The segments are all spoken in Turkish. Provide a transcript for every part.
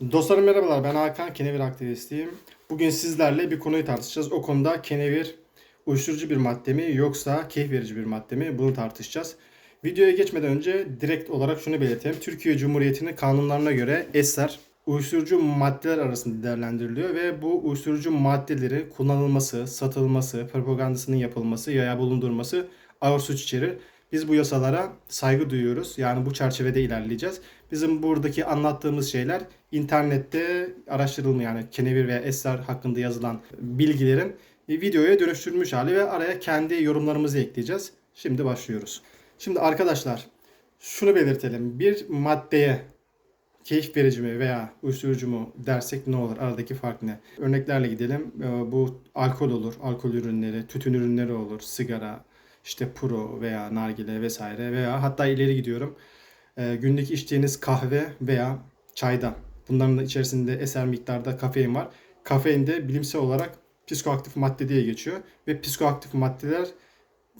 Dostlarım merhabalar ben Hakan Kenevir aktivistiyim. Bugün sizlerle bir konuyu tartışacağız. O konuda kenevir uyuşturucu bir madde mi yoksa keyif verici bir madde mi bunu tartışacağız. Videoya geçmeden önce direkt olarak şunu belirteyim. Türkiye Cumhuriyeti'nin kanunlarına göre eser uyuşturucu maddeler arasında değerlendiriliyor ve bu uyuşturucu maddeleri kullanılması, satılması, propagandasının yapılması, yaya bulundurması ağır suç içerir. Biz bu yasalara saygı duyuyoruz. Yani bu çerçevede ilerleyeceğiz. Bizim buradaki anlattığımız şeyler internette araştırılmış yani kenevir veya esrar hakkında yazılan bilgilerin videoya dönüştürülmüş hali ve araya kendi yorumlarımızı ekleyeceğiz. Şimdi başlıyoruz. Şimdi arkadaşlar şunu belirtelim. Bir maddeye keyif verici mi veya uyuşturucu mu dersek ne olur? Aradaki fark ne? Örneklerle gidelim. Ee, Bu alkol olur, alkol ürünleri, tütün ürünleri olur, sigara, işte puro veya nargile vesaire veya hatta ileri gidiyorum. Ee, Günlük içtiğiniz kahve veya çayda. Bunların da içerisinde eser miktarda kafein var. Kafein de bilimsel olarak psikoaktif madde diye geçiyor. Ve psikoaktif maddeler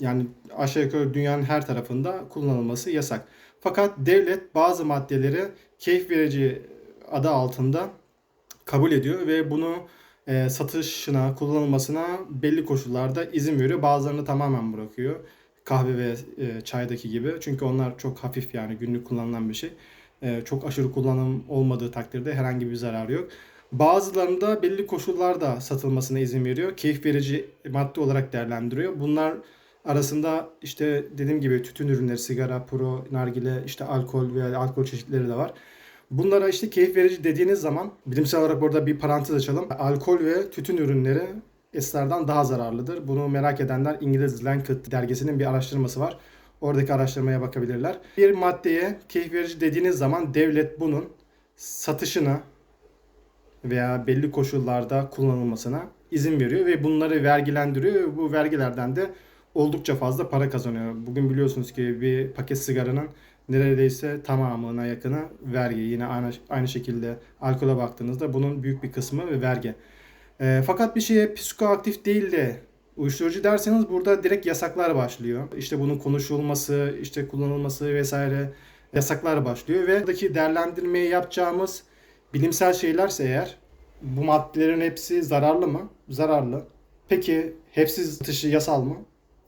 yani aşağı yukarı dünyanın her tarafında kullanılması yasak. Fakat devlet bazı maddeleri keyif verici adı altında kabul ediyor ve bunu e, satışına, kullanılmasına belli koşullarda izin veriyor. Bazılarını tamamen bırakıyor. Kahve ve e, çaydaki gibi. Çünkü onlar çok hafif yani günlük kullanılan bir şey. E, çok aşırı kullanım olmadığı takdirde herhangi bir zararı yok. Bazılarında belli koşullarda satılmasına izin veriyor. Keyif verici madde olarak değerlendiriyor. Bunlar arasında işte dediğim gibi tütün ürünleri, sigara, puro, nargile, işte alkol veya alkol çeşitleri de var. Bunlara işte keyif verici dediğiniz zaman bilimsel olarak burada bir parantez açalım. Alkol ve tütün ürünleri esrardan daha zararlıdır. Bunu merak edenler İngiliz Lancet dergisinin bir araştırması var. Oradaki araştırmaya bakabilirler. Bir maddeye keyif verici dediğiniz zaman devlet bunun satışına veya belli koşullarda kullanılmasına izin veriyor ve bunları vergilendiriyor ve bu vergilerden de oldukça fazla para kazanıyor. Bugün biliyorsunuz ki bir paket sigaranın neredeyse tamamına yakını vergi. Yine aynı, aynı şekilde alkole baktığınızda bunun büyük bir kısmı ve vergi. E, fakat bir şeye psikoaktif değil de uyuşturucu derseniz burada direkt yasaklar başlıyor. İşte bunun konuşulması, işte kullanılması vesaire yasaklar başlıyor ve buradaki değerlendirmeyi yapacağımız bilimsel şeylerse eğer bu maddelerin hepsi zararlı mı? Zararlı. Peki hepsi satışı yasal mı?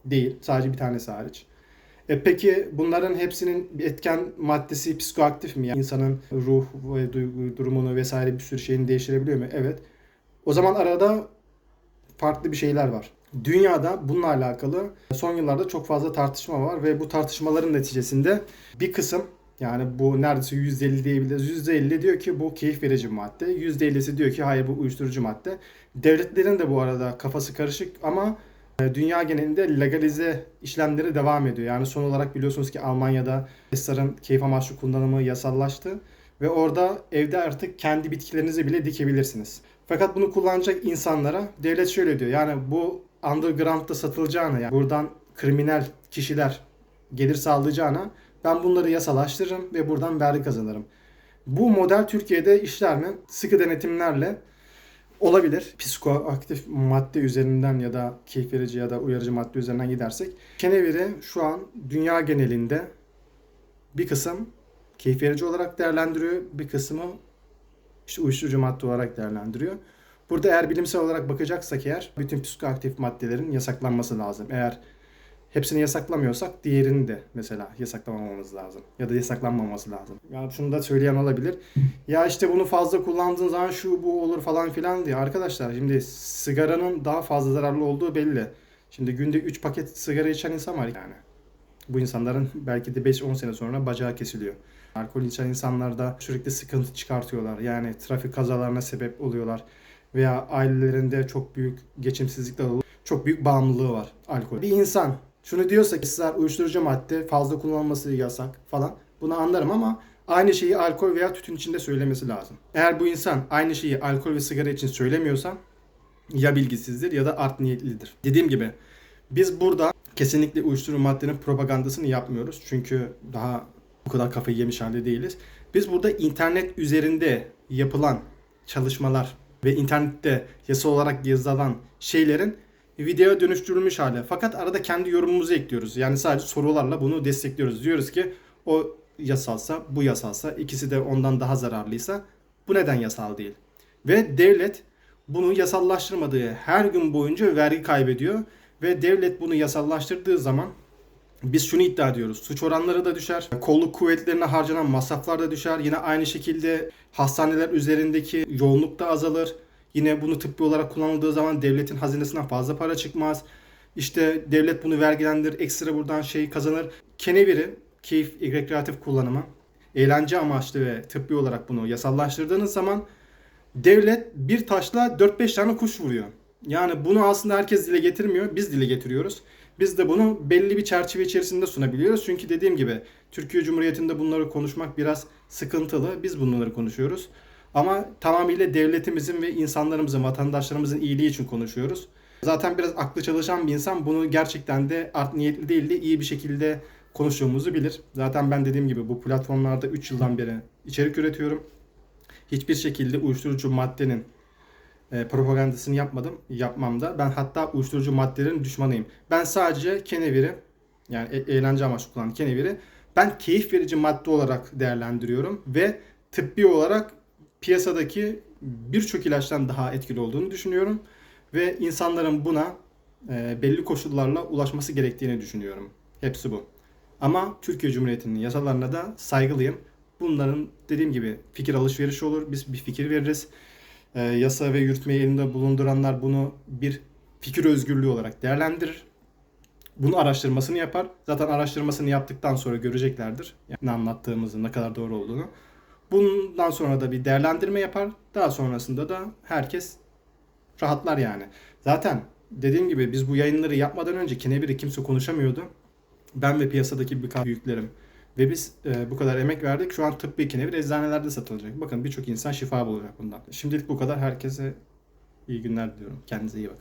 Değil. Sadece bir tanesi hariç. E peki bunların hepsinin etken maddesi psikoaktif mi? Yani insanın ruh ve duygu durumunu vesaire bir sürü şeyini değiştirebiliyor mu? Evet. O zaman arada farklı bir şeyler var. Dünyada bununla alakalı son yıllarda çok fazla tartışma var ve bu tartışmaların neticesinde bir kısım yani bu neredeyse %50 diyebiliriz. %50 diyor ki bu keyif verici madde. %50'si diyor ki hayır bu uyuşturucu madde. Devletlerin de bu arada kafası karışık ama dünya genelinde legalize işlemleri devam ediyor. Yani son olarak biliyorsunuz ki Almanya'da esrarın keyif amaçlı kullanımı yasallaştı. Ve orada evde artık kendi bitkilerinizi bile dikebilirsiniz. Fakat bunu kullanacak insanlara devlet şöyle diyor. Yani bu underground'da satılacağına yani buradan kriminal kişiler gelir sağlayacağına ben bunları yasalaştırırım ve buradan vergi kazanırım. Bu model Türkiye'de işler mi? Sıkı denetimlerle olabilir. Psikoaktif madde üzerinden ya da keyif verici ya da uyarıcı madde üzerinden gidersek. Keneviri şu an dünya genelinde bir kısım keyif verici olarak değerlendiriyor. Bir kısmı işte uyuşturucu madde olarak değerlendiriyor. Burada eğer bilimsel olarak bakacaksak eğer bütün psikoaktif maddelerin yasaklanması lazım. Eğer hepsini yasaklamıyorsak diğerini de mesela yasaklamamamız lazım. Ya da yasaklanmaması lazım. Yani şunu da söyleyen olabilir. Ya işte bunu fazla kullandığın zaman şu bu olur falan filan diye. Arkadaşlar şimdi sigaranın daha fazla zararlı olduğu belli. Şimdi günde 3 paket sigara içen insan var yani. Bu insanların belki de 5-10 sene sonra bacağı kesiliyor. Alkol içen insanlar da sürekli sıkıntı çıkartıyorlar. Yani trafik kazalarına sebep oluyorlar. Veya ailelerinde çok büyük geçimsizlikler oluyor. Çok büyük bağımlılığı var alkol. Bir insan şunu diyorsa ki sizler uyuşturucu madde fazla kullanılması yasak falan. Bunu anlarım ama aynı şeyi alkol veya tütün için de söylemesi lazım. Eğer bu insan aynı şeyi alkol ve sigara için söylemiyorsa ya bilgisizdir ya da art niyetlidir. Dediğim gibi biz burada kesinlikle uyuşturucu maddenin propagandasını yapmıyoruz. Çünkü daha bu kadar kafayı yemiş halde değiliz. Biz burada internet üzerinde yapılan çalışmalar ve internette yasa olarak yazılan şeylerin videoya dönüştürülmüş hali. Fakat arada kendi yorumumuzu ekliyoruz. Yani sadece sorularla bunu destekliyoruz. Diyoruz ki o yasalsa, bu yasalsa, ikisi de ondan daha zararlıysa Bu neden yasal değil? Ve devlet bunu yasallaştırmadığı her gün boyunca vergi kaybediyor ve devlet bunu yasallaştırdığı zaman biz şunu iddia ediyoruz. Suç oranları da düşer. Kolluk kuvvetlerine harcanan masraflar da düşer. Yine aynı şekilde hastaneler üzerindeki yoğunluk da azalır. Yine bunu tıbbi olarak kullanıldığı zaman devletin hazinesinden fazla para çıkmaz. İşte devlet bunu vergilendirir, ekstra buradan şey kazanır. Keneviri, keyif, rekreatif kullanımı, eğlence amaçlı ve tıbbi olarak bunu yasallaştırdığınız zaman devlet bir taşla 4-5 tane kuş vuruyor. Yani bunu aslında herkes dile getirmiyor. Biz dile getiriyoruz. Biz de bunu belli bir çerçeve içerisinde sunabiliyoruz. Çünkü dediğim gibi Türkiye Cumhuriyeti'nde bunları konuşmak biraz sıkıntılı. Biz bunları konuşuyoruz. Ama tamamıyla devletimizin ve insanlarımızın, vatandaşlarımızın iyiliği için konuşuyoruz. Zaten biraz aklı çalışan bir insan bunu gerçekten de art niyetli değil de iyi bir şekilde konuştuğumuzu bilir. Zaten ben dediğim gibi bu platformlarda 3 yıldan beri içerik üretiyorum. Hiçbir şekilde uyuşturucu maddenin e, propagandasını yapmadım. Yapmam da. Ben hatta uyuşturucu maddelerin düşmanıyım. Ben sadece keneviri yani e- eğlence amaçlı kullanan keneviri ben keyif verici madde olarak değerlendiriyorum ve tıbbi olarak piyasadaki birçok ilaçtan daha etkili olduğunu düşünüyorum ve insanların buna e, belli koşullarla ulaşması gerektiğini düşünüyorum. Hepsi bu. Ama Türkiye Cumhuriyeti'nin yasalarına da saygılıyım. Bunların dediğim gibi fikir alışverişi olur. Biz bir fikir veririz. E, yasa ve yürütmeyi elinde bulunduranlar bunu bir fikir özgürlüğü olarak değerlendirir. Bunu araştırmasını yapar. Zaten araştırmasını yaptıktan sonra göreceklerdir. Yani ne anlattığımızın ne kadar doğru olduğunu. Bundan sonra da bir değerlendirme yapar. Daha sonrasında da herkes rahatlar yani. Zaten dediğim gibi biz bu yayınları yapmadan önce keneviri kimse konuşamıyordu. Ben ve piyasadaki birkaç büyüklerim ve biz e, bu kadar emek verdik. Şu an tıbbi kenevir eczanelerde satılacak. Bakın birçok insan şifa bulacak bundan. Şimdilik bu kadar. Herkese iyi günler diliyorum. Kendinize iyi bakın.